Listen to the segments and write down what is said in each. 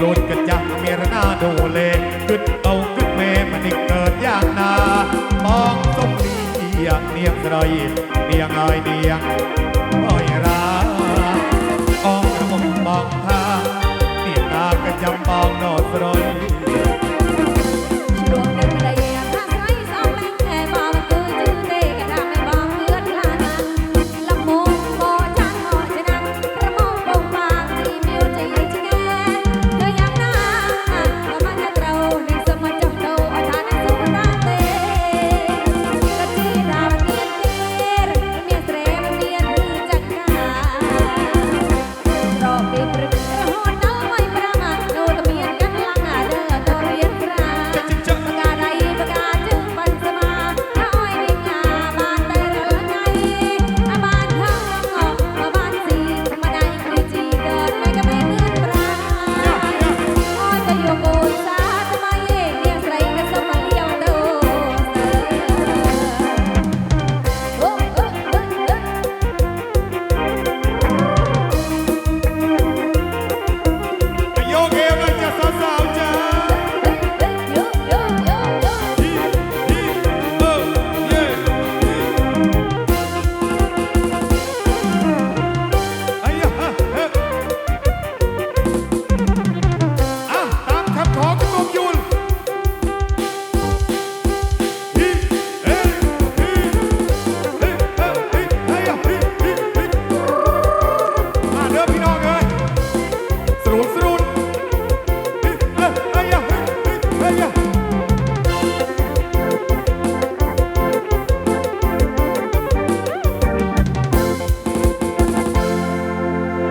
โลดกันจังเมียนาดูเลขึ้นเอาขึ้นเม่มันนี่เกิดย่างนามองสมดีอย่างเนียงไรเนียงอเนียง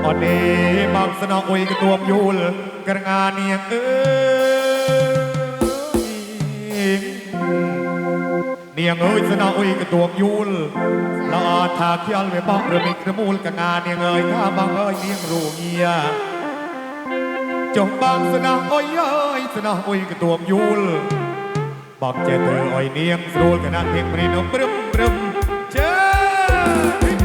អត់ទេបងស្នងអុយកទួបយូលក្រងានាងអើយនាងអើយស្នងអុយកទួបយូលល្អថាខ្យល់វាបក់ឬមានក្រមូលកងានាងអើយថាបងអើយនាងរੂងាចុះបងស្នងអុយអើយស្នងអុយកទួបយូលបបចេះធ្វើអុយនាងស្រួលកណានាងព្រីនំព្រឹមព្រឹមចេះ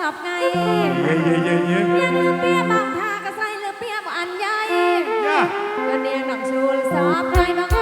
រមូលឲ្យសពថ្ងៃនាងលឺពីបងថាក៏ស្រ័យលឺពីបងអញយាយក៏នាងនឹងស្រួលសព